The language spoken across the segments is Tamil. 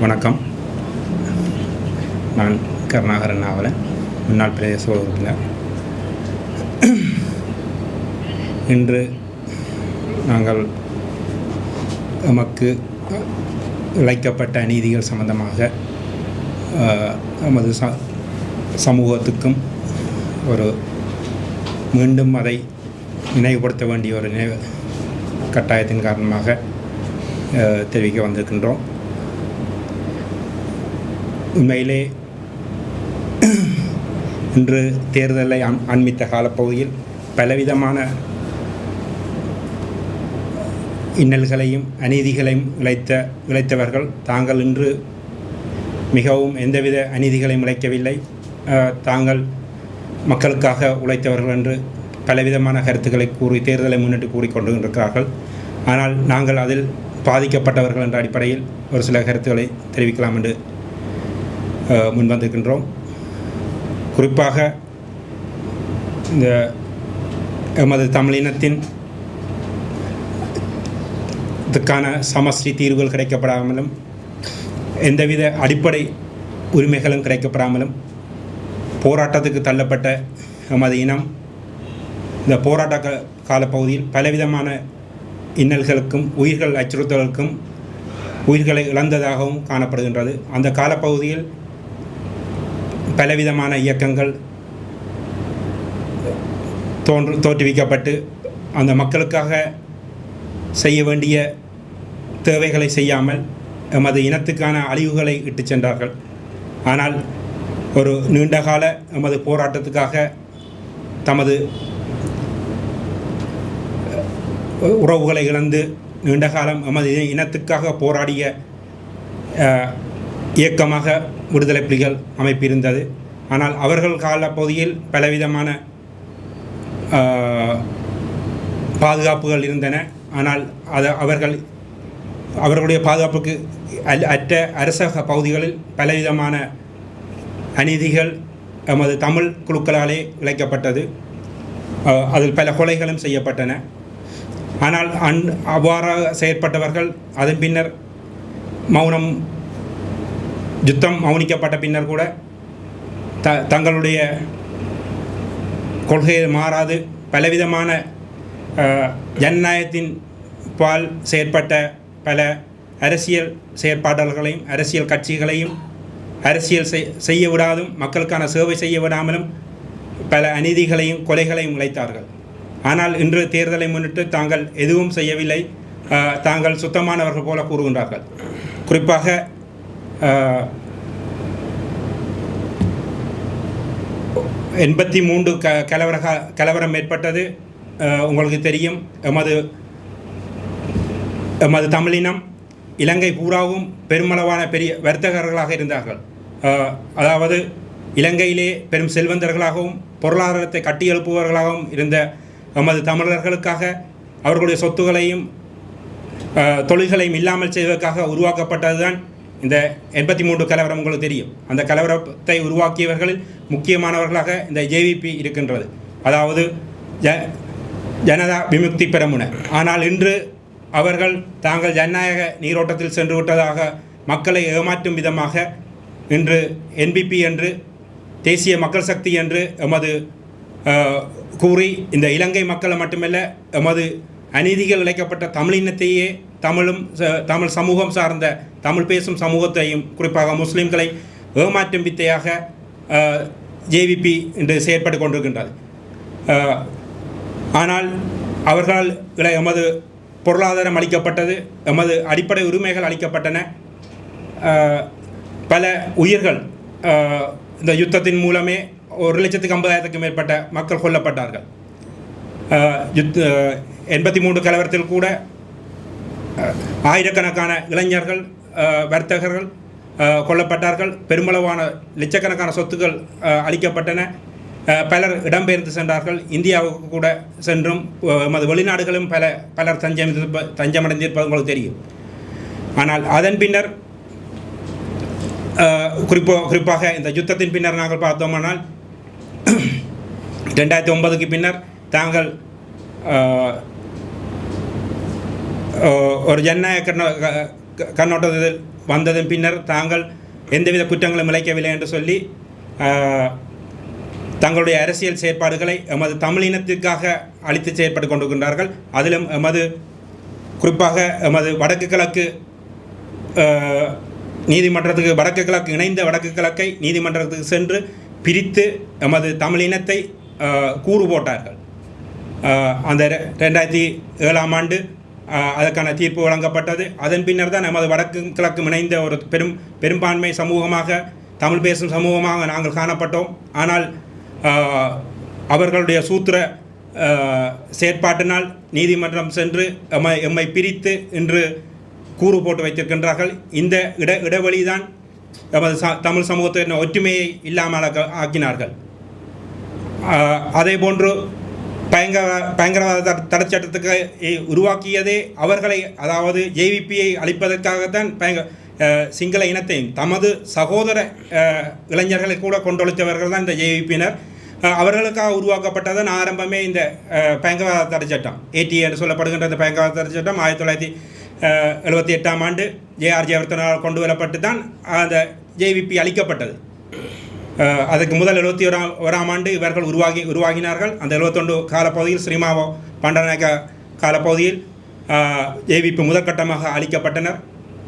வணக்கம். நான் கருணாகரன் நாவலன் முன்னாள் பிரதேச உறுப்பினர் இன்று நாங்கள் நமக்கு இழைக்கப்பட்ட அநீதிகள் சம்பந்தமாக நமது ச சமூகத்துக்கும் ஒரு மீண்டும் அதை நினைவுபடுத்த வேண்டிய ஒரு நினைவு கட்டாயத்தின் காரணமாக தெரிவிக்க வந்திருக்கின்றோம். உண்மையிலே இன்று தேர்தலை அன் அண்மித்த காலப்பகுதியில் பலவிதமான இன்னல்களையும் அநீதிகளையும் இழைத்த இழைத்தவர்கள் தாங்கள் இன்று மிகவும் எந்தவித அநீதிகளையும் இழைக்கவில்லை. தாங்கள் மக்களுக்காக உழைத்தவர்கள் என்று பலவிதமான கருத்துக்களை கூறி தேர்தலை முன்னிட்டு கூறிக்கொண்டு இருக்கிறார்கள் ஆனால் நாங்கள் அதில் பாதிக்கப்பட்டவர்கள் என்ற அடிப்படையில் ஒரு சில கருத்துக்களை தெரிவிக்கலாம் என்று முன்வந்திருக்கின்றோம் குறிப்பாக இந்த எமது தமிழினத்தின் இதுக்கான சமஸ்ரீ தீர்வுகள் கிடைக்கப்படாமலும் எந்தவித அடிப்படை உரிமைகளும் கிடைக்கப்படாமலும் போராட்டத்துக்கு தள்ளப்பட்ட எமது இனம் இந்த போராட்ட காலப்பகுதியில் பலவிதமான இன்னல்களுக்கும் உயிர்கள் அச்சுறுத்தலுக்கும் உயிர்களை இழந்ததாகவும் காணப்படுகின்றது. அந்த காலப்பகுதியில் பலவிதமான இயக்கங்கள் தோன்று தோற்றுவிக்கப்பட்டு அந்த மக்களுக்காக செய்ய வேண்டிய தேவைகளை செய்யாமல் எமது இனத்துக்கான அழிவுகளை இட்டுச் சென்றார்கள். ஆனால் ஒரு நீண்டகால எமது போராட்டத்துக்காக தமது உறவுகளை இழந்து நீண்ட காலம் எமது இனத்துக்காக போராடிய இயக்கமாக விடுதலை புலிகள் அமைப்பு இருந்தது ஆனால் அவர்கள் காலப்பகுதியில் பலவிதமான பாதுகாப்புகள் இருந்தன. ஆனால் அது அவர்கள் அவர்களுடைய பாதுகாப்புக்கு அல்- அற்ற அரச பகுதிகளில் பலவிதமான அநீதிகள் எமது தமிழ் குழுக்களாலே இழைக்கப்பட்டது. அதில் பல கொலைகளும் செய்யப்பட்டன. ஆனால் அன் அவ்வாறாக செயற்பட்டவர்கள் அதன் பின்னர் மௌனம் யுத்தம் மௌனிக்கப்பட்ட பின்னர் கூட த தங்களுடைய கொள்கையை மாறாது. பலவிதமான ஜனநாயகத்தின் பால் செயற்பட்ட பல அரசியல் செயற்பாட்டாளர்களையும் அரசியல் கட்சிகளையும் அரசியல் செய் செய்ய விடாதும் மக்களுக்கான சேவை செய்ய விடாமலும் பல அநீதிகளையும் கொலைகளையும் உழைத்தார்கள் ஆனால் இன்று தேர்தலை முன்னிட்டு தாங்கள் எதுவும் செய்யவில்லை. தாங்கள் சுத்தமானவர்கள் போல கூறுகின்றார்கள். குறிப்பாக எண்பத்தி மூன்று க கலவர கலவரம் ஏற்பட்டது. உங்களுக்கு தெரியும். எமது எமது தமிழினம் இலங்கை பூராவும் பெருமளவான பெரிய வர்த்தகர்களாக இருந்தார்கள். அதாவது இலங்கையிலே பெரும் செல்வந்தர்களாகவும் பொருளாதாரத்தை கட்டியெழுப்புபவர்களாகவும் இருந்த எமது தமிழர்களுக்காக அவர்களுடைய சொத்துகளையும் தொழில்களையும் இல்லாமல் செய்வதற்காக உருவாக்கப்பட்டதுதான் இந்த எண்பத்தி மூன்று கலவரம் உங்களுக்கு தெரியும். அந்த கலவரத்தை உருவாக்கியவர்களில் முக்கியமானவர்களாக இந்த ஜேவிபி இருக்கின்றது. அதாவது ஜ ஜனதா விமுக்தி பெரமுன. ஆனால் இன்று அவர்கள் தாங்கள் ஜனநாயக நீரோட்டத்தில் சென்று விட்டதாக மக்களை ஏமாற்றும் விதமாக இன்று என்பிபி என்று தேசிய மக்கள் சக்தி என்று எமது கூறி இந்த இலங்கை மக்களை மட்டுமல்ல எமது அநீதிகள் இழைக்கப்பட்ட தமிழினத்தையே தமிழும் ச- தமிழ் சமூகம் சார்ந்த தமிழ் பேசும் சமூகத்தையும் குறிப்பாக முஸ்லீம்களை ஏமாற்றும் வித்தையாக ஜேவிபி இன்று செயற்பட்டு கொண்டிருக்கின்றது. ஆனால் அவர்களால் எமது பொருளாதாரம் அளிக்கப்பட்டது எமது அடிப்படை உரிமைகள் அளிக்கப்பட்டன. பல உயிர்கள் இந்த யுத்தத்தின் மூலமே ஒரு லட்சத்துக்கு ஐம்பதாயிரத்துக்கும் மேற்பட்ட மக்கள் கொல்லப்பட்டார்கள். யுத் எண்பத்தி மூன்று கலவரத்தில் கூட ஆயிரக்கணக்கான இளைஞர்கள் வர்த்தகர்கள் கொல்லப்பட்டார்கள். பெருமளவான லட்சக்கணக்கான சொத்துக்கள் அளிக்கப்பட்டன. பலர் இடம்பெயர்ந்து சென்றார்கள். இந்தியாவுக்கு கூட சென்றும் எமது வெளிநாடுகளும் பல பலர் தஞ்சம் தஞ்சமடைந்திருப்பது உங்களுக்கு தெரியும். ஆனால் அதன் பின்னர் குறிப்போ குறிப்பாக இந்த யுத்தத்தின் பின்னர் நாங்கள் பார்த்தோமானால் ரெண்டாயிரத்தி ஒன்பதுக்கு பின்னர் தாங்கள் ஒரு ஜனநாயக கண்ணோ க- க- கண்ணோட்டத்தில் வந்ததன் பின்னர் தாங்கள் எந்தவித குற்றங்களும் இழைக்கவில்லை என்று சொல்லி தங்களுடைய அரசியல் செயற்பாடுகளை எமது தமிழினத்திற்காக அளித்து செயற்பட்டு கொண்டிருக்கின்றார்கள் அதிலும் எமது குறிப்பாக எமது வடக்கு கிழக்கு நீதிமன்றத்துக்கு வடக்கு கிழக்கு இணைந்த வடக்கு கிழக்கை நீதிமன்றத்துக்கு சென்று பிரித்து எமது தமிழினத்தை கூறு போட்டார்கள் அந்த ரெ- ரெண்டாயிரத்தி ஏழாம் ஆண்டு அதற்கான தீர்ப்பு வழங்கப்பட்டது. அதன் பின்னர் தான் நமது வடக்கு கிழக்கு இணைந்த ஒரு பெரும் பெரும்பான்மை சமூகமாக தமிழ் பேசும் சமூகமாக நாங்கள் காணப்பட்டோம். ஆனால் அவர்களுடைய சூத்திர செயற்பாட்டினால் நீதிமன்றம் சென்று எம்மை எம்மை பிரித்து இன்று கூறு போட்டு வைத்திருக்கின்றார்கள். இந்த இட இடைவெளி தான் எமது ச தமிழ் சமூகத்தின் ஒற்றுமையை இல்லாமல் ஆக்கினார்கள். அதே போன்று பயங்கர பயங்கரவாத தட- தடைச்சட்டத்துக்கு உருவாக்கியதே அவர்களை அதாவது ஜேவிபியை அழிப்பதற்காகத்தான் பயங்க சிங்கள இனத்தையும் தமது சகோதர இளைஞர்களை கூட கொண்டொழித்தவர்கள் தான் இந்த ஜேவிபியினர் அவர்களுக்காக உருவாக்கப்பட்டதன் ஆரம்பமே இந்த பயங்கரவாத தடைச்சட்டம். ஏடி என்று சொல்லப்படுகின்ற இந்த பயங்கரவாத தடைச்சட்டம் ஆயிரத்தி தொள்ளாயிரத்தி எழுபத்தி எட்டாம் ஆண்டு ஜேஆர் ஜெயவர்த்தனால் கொண்டு வரப்பட்டு தான் அந்த ஜேவிபி அளிக்கப்பட்டது அதுக்கு முதல் எழுபத்தி ஓராம் ஓராம் ஆண்டு இவர்கள் உருவாகி உருவாகினார்கள். அந்த எழுபத்தொண்டு காலப்பகுதியில் ஸ்ரீமாவோ பண்டநாயக காலப்பகுதியில் ஏவிபி முதற்கட்டமாக அளிக்கப்பட்டனர்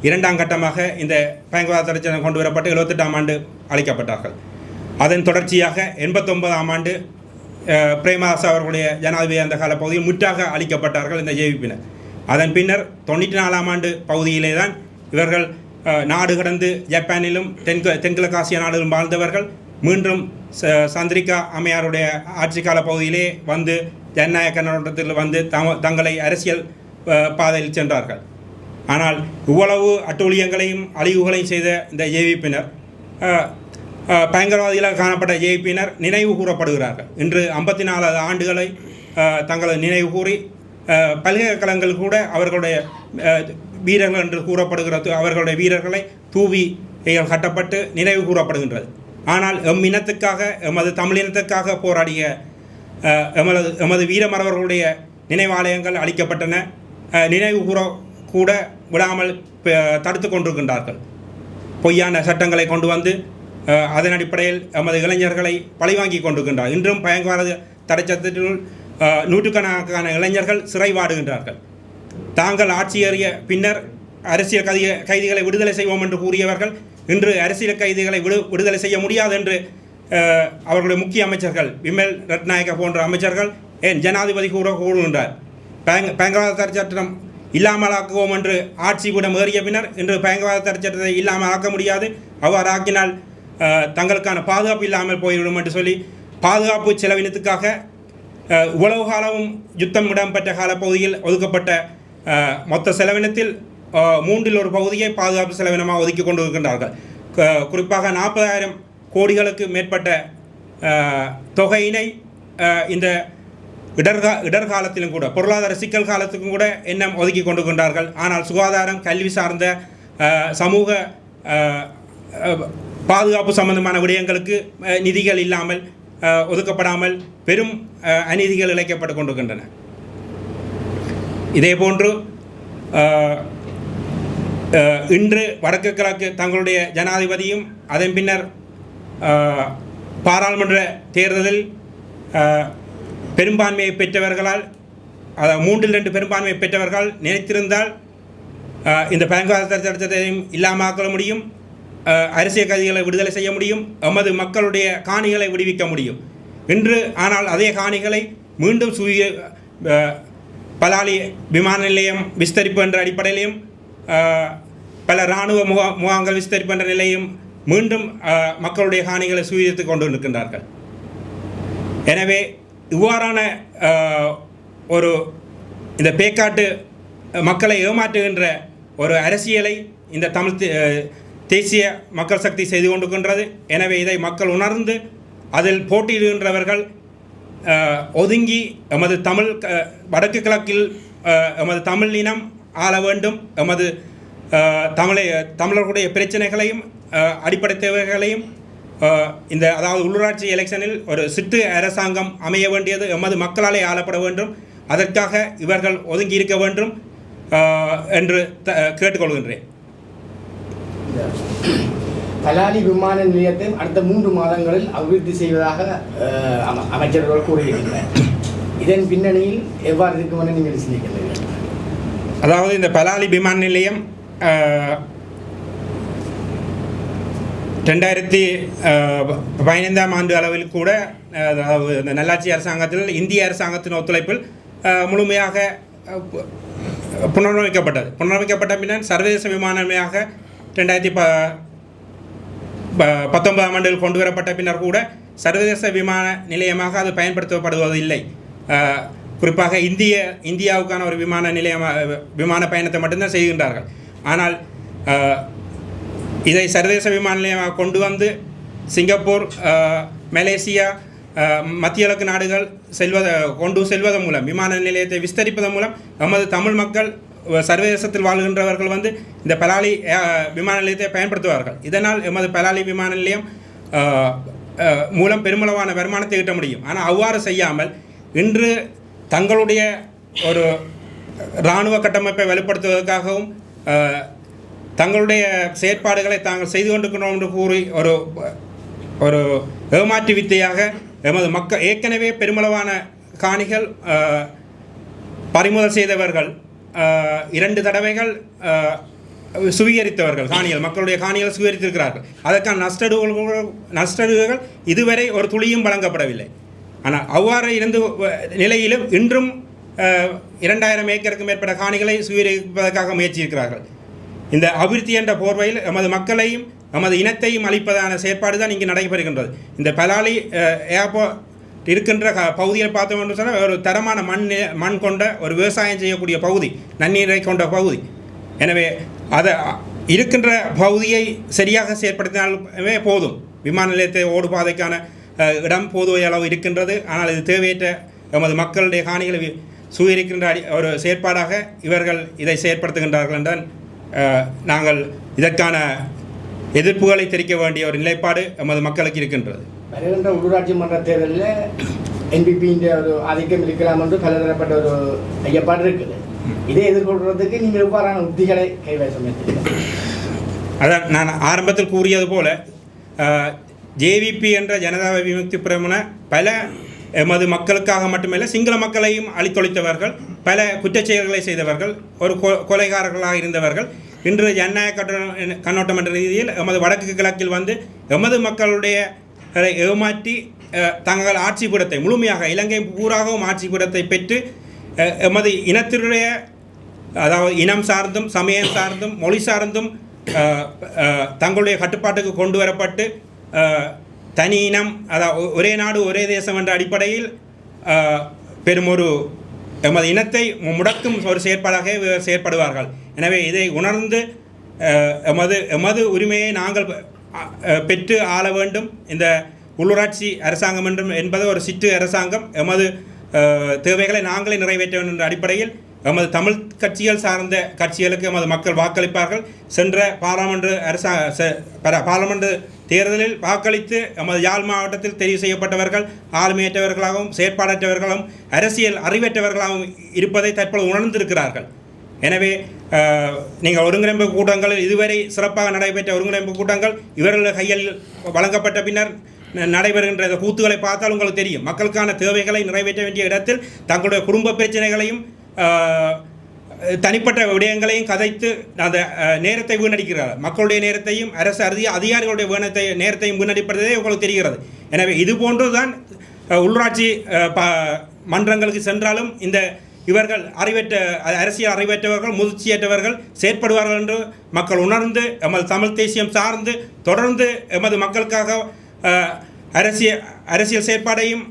இரண்டாம் கட்டமாக இந்த பயங்கரவாத தடைச்சட்டம் கொண்டு வரப்பட்டு எழுபத்தெட்டாம் ஆண்டு அளிக்கப்பட்டார்கள் அதன் தொடர்ச்சியாக எண்பத்தொன்பதாம் ஆண்டு பிரேமதாஸ் அவர்களுடைய ஜனாதிபதி அந்த காலப்பகுதியில் முற்றாக அளிக்கப்பட்டார்கள் இந்த ஜேவிப்பினர் அதன் பின்னர் தொண்ணூற்றி நாலாம் ஆண்டு பகுதியிலே தான் இவர்கள் நாடு கடந்து ஜப்பானிலும் தென்கு தென்கிழக்கு ஆசிய நாடுகளும் வாழ்ந்தவர்கள் மீண்டும் ச- சந்திரிகா அம்மையாருடைய ஆட்சிக்கால பகுதியிலே வந்து ஜனநாயக கண்ணோட்டத்தில் வந்து தம தங்களை அரசியல் பாதையில் சென்றார்கள். ஆனால் இவ்வளவு அட்டூழியங்களையும் அழிவுகளையும் செய்த இந்த ஜேவிப்பினர் பயங்கரவாதிகளாக காணப்பட்ட ஏவிப்பினர் நினைவு கூறப்படுகிறார்கள். இன்று ஐம்பத்தி நாலாவது ஆண்டுகளை தங்களது நினைவு கூறி பல்கலைக்கழகங்கள் கூட அவர்களுடைய வீரர்கள் என்று கூறப்படுகிறது. அவர்களுடைய வீரர்களை தூவி கட்டப்பட்டு நினைவு கூறப்படுகின்றது. ஆனால் எம் இனத்துக்காக எமது தமிழினத்துக்காக போராடிய எமது எமது வீரமரவர்களுடைய நினைவாலயங்கள் அளிக்கப்பட்டன நினைவு கூற கூட விடாமல் தடுத்து கொண்டிருக்கின்றார்கள். பொய்யான சட்டங்களை கொண்டு வந்து அதன் அடிப்படையில் எமது இளைஞர்களை பழிவாங்கி கொண்டிருக்கின்றார். இன்றும் பயங்கரவாத தடைச்சத்திற்குள் நூற்றுக்கணக்கான இளைஞர்கள் சிறை வாடுகின்றார்கள் தாங்கள் ஆட்சி ஏறிய பின்னர் அரசியல் கைதி கைதிகளை விடுதலை செய்வோம் என்று கூறியவர்கள் இன்று அரசியல் கைதிகளை விடு விடுதலை செய்ய முடியாது என்று அவர்களுடைய முக்கிய அமைச்சர்கள் விமல் ரட்நாயக்க போன்ற அமைச்சர்கள் ஏன் ஜனாதிபதி கூட கூறுகின்றார். பயங்க பயங்கரவாத தடை சட்டம் இல்லாமல் ஆக்குவோம் என்று ஆட்சி விடம் ஏறிய பின்னர் இன்று பயங்கரவாத தடை சட்டத்தை இல்லாமல் ஆக்க முடியாது. அவ்வாறு ஆக்கினால் தங்களுக்கான பாதுகாப்பு இல்லாமல் போய்விடும் என்று சொல்லி பாதுகாப்பு செலவினத்துக்காக இவ்வளவு காலமும் யுத்தம் இடம்பெற்ற காலப்பகுதியில் ஒதுக்கப்பட்ட மொத்த செலவினத்தில் மூன்றில் ஒரு பகுதியை பாதுகாப்பு செலவினமாக ஒதுக்கி கொண்டு இருக்கின்றார்கள் குறிப்பாக நாற்பதாயிரம் கோடிகளுக்கு மேற்பட்ட தொகையினை இந்த இடர்கா இடர்காலத்திலும் கூட பொருளாதார சிக்கல் காலத்துக்கும் கூட எண்ணம் ஒதுக்கி கொண்டு கொண்டார்கள் ஆனால் சுகாதாரம் கல்வி சார்ந்த சமூக பாதுகாப்பு சம்பந்தமான விடயங்களுக்கு நிதிகள் இல்லாமல் ஒதுக்கப்படாமல் பெரும் அநீதிகள் இழைக்கப்பட்டு கொண்டிருக்கின்றன. இதே போன்று இன்று வடக்கு கிழக்கு தங்களுடைய ஜனாதிபதியும் அதன் பின்னர் பாராளுமன்ற தேர்தலில் பெரும்பான்மையை பெற்றவர்களால் அதாவது மூன்றில் ரெண்டு பெரும்பான்மையை பெற்றவர்கள் நினைத்திருந்தால் இந்த பயங்கரவாத சட்டத்தையும் இல்லாமக்க முடியும் அரசியல் கைதிகளை விடுதலை செய்ய முடியும் எமது மக்களுடைய காணிகளை விடுவிக்க முடியும். இன்று ஆனால் அதே காணிகளை மீண்டும் சுய பலாலி விமான நிலையம் விஸ்தரிப்பு என்ற அடிப்படையிலையும் பல இராணுவ முகா முகாம்கள் விஸ்தரிப்பு என்ற நிலையும் மீண்டும் மக்களுடைய ஹானிகளை சுயத்து கொண்டு நிற்கின்றார்கள் எனவே இவ்வாறான ஒரு இந்த பேக்காட்டு மக்களை ஏமாற்றுகின்ற ஒரு அரசியலை இந்த தமிழ் தே- தேசிய மக்கள் சக்தி செய்து கொண்டிருக்கின்றது. எனவே இதை மக்கள் உணர்ந்து அதில் போட்டியிடுகின்றவர்கள் ஒதுங்கி எமது தமிழ் க- வடக்கு கிழக்கில் எமது தமிழ் இனம் ஆள வேண்டும். எமது தமிழை தமிழர்களுடைய பிரச்சனைகளையும் அடிப்படை தேவைகளையும் இந்த அதாவது உள்ளூராட்சி எலெக்ஷனில் ஒரு சிற்று அரசாங்கம் அமைய வேண்டியது எமது மக்களாலே ஆளப்பட வேண்டும். அதற்காக இவர்கள் ஒதுங்கி இருக்க வேண்டும் என்று த கேட்டுக்கொள்கின்றேன். தலாலி விமான நிலையத்தை அடுத்த மூன்று மாதங்களில் அபிவிருத்தி செய்வதாக அம- அமைச்சர்கள் கூறுகின்றனர் இதன் பின்னணியில் எவ்வாறு இருக்கும் என நீங்கள் சிந்திக்கின்றீர்கள்? அதாவது இந்த பலாலி விமான நிலையம் ரெண்டாயிரத்தி பதினைந்தாம் ஆண்டு அளவில் கூட அதாவது இந்த நல்லாட்சி அரசாங்கத்தில் இந்திய அரசாங்கத்தின் ஒத்துழைப்பில் முழுமையாக புனரமைக்கப்பட்டது. புனரமைக்கப்பட்ட பின்னர் சர்வதேச விமான ரெண்டாயிரத்தி ப- பத்தொன்பதாம் ஆண்டில் கொண்டு வரப்பட்ட பின்னர் கூட சர்வதேச விமான நிலையமாக அது பயன்படுத்தப்படுவதில்லை. குறிப்பாக இந்திய இந்தியாவுக்கான ஒரு விமான நிலையமாக விமான பயணத்தை மட்டும்தான் செய்கின்றார்கள். ஆனால் இதை சர்வதேச விமான நிலையமாக கொண்டு வந்து சிங்கப்பூர் மலேசியா மத்திய கிழக்கு நாடுகள் செல்வத கொண்டு செல்வதன் மூலம் விமான நிலையத்தை விஸ்தரிப்பதன் மூலம் நமது தமிழ் மக்கள் சர்வதேசத்தில் வாழ்கின்றவர்கள் வந்து இந்த பலாலி விமான நிலையத்தை பயன்படுத்துவார்கள். இதனால் எமது பலாலி விமான நிலையம் மூலம் பெருமளவான வருமானத்தை ஈட்ட முடியும். ஆனால் அவ்வாறு செய்யாமல் இன்று தங்களுடைய ஒரு இராணுவ கட்டமைப்பை வலுப்படுத்துவதற்காகவும் தங்களுடைய செயற்பாடுகளை தாங்கள் செய்து கொண்டிருக்கிறோம் என்று கூறி ஒரு ஒரு ஏமாற்று வித்தையாக எமது மக்கள் ஏற்கனவே பெருமளவான காணிகள் பறிமுதல் செய்தவர்கள் இரண்டு தடவைகள் சுவீகரித்தவர்கள் காணிகள் மக்களுடைய காணிகள் சுவீகரித்திருக்கிறார்கள். அதற்கான நஷ்டடுகள் நஷ்டடுகள் இதுவரை ஒரு துளியும் வழங்கப்படவில்லை. ஆனால் அவ்வாறு இருந்து வ- நிலையிலும் இன்றும் இரண்டாயிரம் ஏக்கருக்கு மேற்பட்ட காணிகளை சுவீகரிப்பதற்காக முயற்சியிருக்கிறார்கள். இந்த அபிவிருத்தி என்ற போர்வையில் எமது மக்களையும் நமது இனத்தையும் அளிப்பதான செயற்பாடு தான் இங்கு நடைபெறுகின்றது. இந்த பலாலி ஏர்போர்ட் இருக்கின்ற க பகுதியில் பார்த்தோம் என்று சொன்னால் ஒரு தரமான மண் மண் கொண்ட ஒரு விவசாயம் செய்யக்கூடிய பகுதி நன்னீரை கொண்ட பகுதி. எனவே அதை இருக்கின்ற பகுதியை சரியாக செயற்படுத்தினாலுமே போதும். விமான நிலையத்தை ஓடுபாதைக்கான இடம் போதுவை அளவு இருக்கின்றது. ஆனால் இது தேவையற்ற எமது மக்களுடைய காணிகளை வி- சுவீகரிக்கின்ற அடி ஒரு செயற்பாடாக இவர்கள் இதை செயற்படுத்துகின்றார்கள் என்றால் நாங்கள் இதற்கான எதிர்ப்புகளை தெரிவிக்க வேண்டிய ஒரு நிலைப்பாடு எமது மக்களுக்கு இருக்கின்றது. வருகின்ற உள்ளூராட்சி மன்ற தேர்தலில் என்பிபியின் ஒரு ஆதிக்கம் இருக்கலாம் என்று பலதரப்பட்ட ஒரு ஐயப்பாடு இருக்குது. இதை எதிர்கொள்றதுக்கு நீங்கள் எவ்வாறான உத்திகளை கைவசம் அதான் நான் ஆரம்பத்தில் கூறியது போல ஜேவிபி என்ற ஜனதா விமுக்தி பிரமுன பல எமது மக்களுக்காக மட்டுமல்ல சிங்கள மக்களையும் அழித்தொழித்தவர்கள் பல குற்றச் செயல்களை செய்தவர்கள் ஒரு கொ- கொலைகாரர்களாக இருந்தவர்கள் இன்று ஜனநாயக கட்ட- கண்ணோட்டம் என்ற ரீதியில் எமது வடக்கு கிழக்கில் வந்து எமது மக்களுடைய களை ஏமாற்றி தங்கள் ஆட்சி பீடத்தை முழுமையாக இலங்கை பூராகவும் ஆட்சி பீடத்தை பெற்று எமது இனத்தினுடைய அதாவது இனம் சார்ந்தும் சமயம் சார்ந்தும் மொழி சார்ந்தும் தங்களுடைய கட்டுப்பாட்டுக்கு கொண்டு வரப்பட்டு தனி இனம் அதாவது ஒரே நாடு ஒரே தேசம் என்ற அடிப்படையில் பெருமொரு எமது இனத்தை முடக்கும் ஒரு செயற்பாடாக செயற்படுவார்கள். எனவே இதை உணர்ந்து எமது எமது உரிமையை நாங்கள் பெற்று ஆள வேண்டும். இந்த உள்ளூராட்சி அரசாங்கம் என்றும் என்பது ஒரு சிற்று அரசாங்கம். எமது தேவைகளை நாங்களே நிறைவேற்ற வேண்டும் என்ற அடிப்படையில் எமது தமிழ் கட்சிகள் சார்ந்த கட்சிகளுக்கு எமது மக்கள் வாக்களிப்பார்கள். சென்ற பாராளுமன்ற அரசா பாராளுமன்ற தேர்தலில் வாக்களித்து எமது யாழ் மாவட்டத்தில் தெரிவு செய்யப்பட்டவர்கள் ஆளுமையற்றவர்களாகவும் செயற்பாடற்றவர்களும் அரசியல் அறிவற்றவர்களாகவும் இருப்பதை தற்போது உணர்ந்திருக்கிறார்கள். எனவே நீங்கள் ஒருங்கிணைப்பு கூட்டங்கள் இதுவரை சிறப்பாக நடைபெற்ற ஒருங்கிணைப்பு கூட்டங்கள் இவர்கள் கையில் வழங்கப்பட்ட பின்னர் நடைபெறுகின்ற இந்த கூத்துகளை பார்த்தால் உங்களுக்கு தெரியும். மக்களுக்கான தேவைகளை நிறைவேற்ற வேண்டிய இடத்தில் தங்களுடைய குடும்ப பிரச்சனைகளையும் தனிப்பட்ட விடயங்களையும் கதைத்து அந்த நேரத்தை வீணடிக்கிறார்கள். மக்களுடைய நேரத்தையும் அரசு அதி அதிகாரிகளுடைய வீணத்தை நேரத்தையும் வீணடிப்பதே உங்களுக்கு தெரிகிறது. எனவே இது போன்று தான் உள்ளாட்சி ப- மன்றங்களுக்கு சென்றாலும் இந்த இவர்கள் அறிவற்ற அரசியல் அறிவற்றவர்கள் முதிர்ச்சியற்றவர்கள் செயற்படுவார்கள் என்று மக்கள் உணர்ந்து எமது தமிழ் தேசியம் சார்ந்து தொடர்ந்து எமது மக்களுக்காக அரசியல் அரசியல் செயற்பாடையும்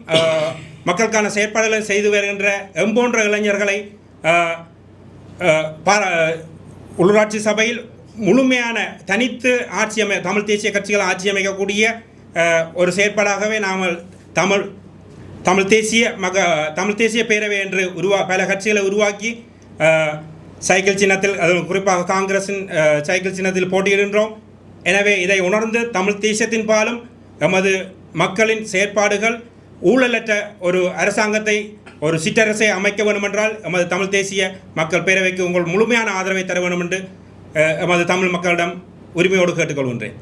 மக்களுக்கான செயற்பாடுகளை செய்து வருகின்ற எம்போன்ற இளைஞர்களை உள்ளூராட்சி சபையில் முழுமையான தனித்து ஆட்சி அமை தமிழ் தேசிய கட்சிகள் ஆட்சி அமைக்கக்கூடிய ஒரு செயற்பாடாகவே நாம் தமிழ் தமிழ் தேசிய மக தமிழ் தேசிய பேரவை என்று உருவா பல கட்சிகளை உருவாக்கி சைக்கிள் சின்னத்தில் அது குறிப்பாக காங்கிரஸின் சைக்கிள் சின்னத்தில் போட்டியிடுகின்றோம். எனவே இதை உணர்ந்து தமிழ் தேசியத்தின் பாலும் எமது மக்களின் செயற்பாடுகள் ஊழலற்ற ஒரு அரசாங்கத்தை ஒரு சிற்றரசை அமைக்க வேண்டுமென்றால் எமது தமிழ் தேசிய மக்கள் பேரவைக்கு உங்கள் முழுமையான ஆதரவை தர வேண்டும் என்று எமது தமிழ் மக்களிடம் உரிமையோடு கேட்டுக்கொள்கின்றேன்.